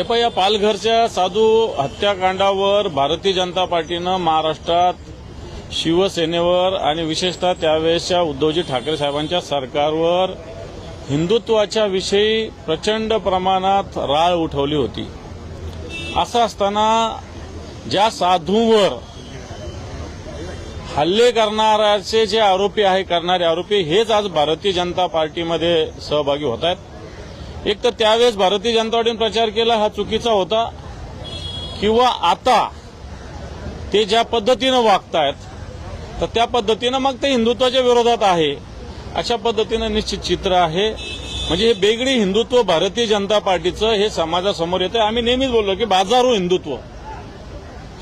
हे पण या पालघरच्या साधू हत्याकांडावर भारतीय जनता पार्टीनं महाराष्ट्रात शिवसेनेवर आणि विशेषतः त्यावेळेसच्या उद्धवजी ठाकरे साहेबांच्या सरकारवर हिंदुत्वाच्या विषयी प्रचंड प्रमाणात राळ उठवली होती. असं असताना ज्या साधूंवर हल्ले करणाऱ्याचे जे आरोपी आहे करणारे आरोपी हेच आज भारतीय जनता पार्टीमध्ये सहभागी होत आहेत. एक तर त्यावेळेस भारतीय जनता पार्टीने प्रचार केला हा चुकीचा होता. किंवा आता ते ज्या पद्धतीनं वागतायत तर त्या पद्धतीनं मग ते हिंदुत्वाच्या विरोधात आहे. अशा पद्धतीनं निश्चित चित्र आहे. म्हणजे हे बेगडी हिंदुत्व भारतीय जनता पार्टीचं हे समाजासमोर येतं आम्ही नेहमीच बोललो की बाजारू हिंदुत्व.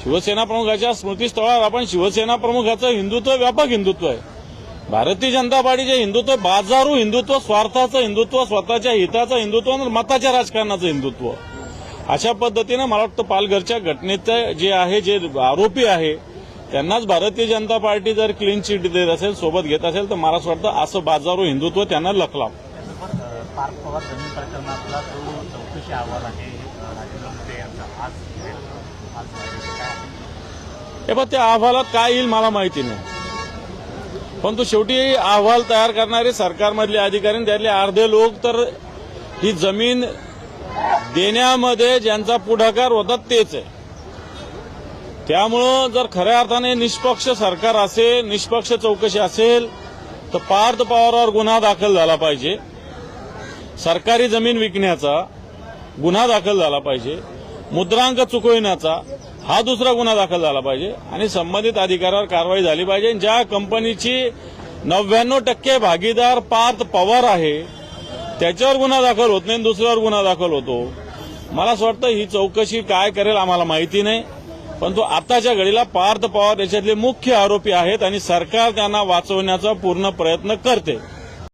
शिवसेना प्रमुखाच्या स्मृतीस्थळावर आपण शिवसेना प्रमुखाचं हिंदुत्व व्यापक हिंदुत्व आहे. भारतीय जनता पार्टीचे हिंदुत्व बाजारू हिंदुत्व स्वार्थाचं हिंदुत्व स्वतःच्या हिताचं हिंदुत्व आणि मताच्या राजकारणाचं हिंदुत्व. अशा पद्धतीनं मला वाटतं पालघरच्या घटनेचे जे आहे जे आरोपी आहे त्यांनाच भारतीय जनता पार्टी जर क्लीन चिट देत असेल सोबत घेत असेल तर मला असं वाटतं असं बाजारू हिंदुत्व त्यांना लखलाव. हे पण त्या अहवालात काय येईल मला माहिती नाही. परंतु शेवटी अहवाल तयार करणारे सरकारमधले अधिकारी त्यातले अर्धे लोक तर ही जमीन देण्यामध्ये ज्यांचा पुढाकार होता तेच आहे. त्यामुळं जर खऱ्या अर्थाने निष्पक्ष सरकार असेल निष्पक्ष चौकशी असेल तर पार्थ पवारावर गुन्हा दाखल झाला पाहिजे. सरकारी जमीन विकण्याचा गुन्हा दाखल झाला पाहिजे. मुद्रांक चुकविण्याचा हा दुसरा गुन्हा दाखल झाला पाहिजे आणि संबंधित अधिकाऱ्यावर कारवाई झाली पाहिजे. ज्या कंपनीची नव्याण्णव टक्के भागीदार पार्थ पवार आहे त्याच्यावर गुन्हा दाखल होत नाही आणि दुसऱ्यावर गुन्हा दाखल होतो. मला असं वाटतं ही चौकशी काय करेल आम्हाला माहिती नाही. परंतु आताच्या घडीला पार्थ पवार याच्यातले मुख्य आरोपी आहेत आणि सरकार त्यांना वाचवण्याचा पूर्ण प्रयत्न करते.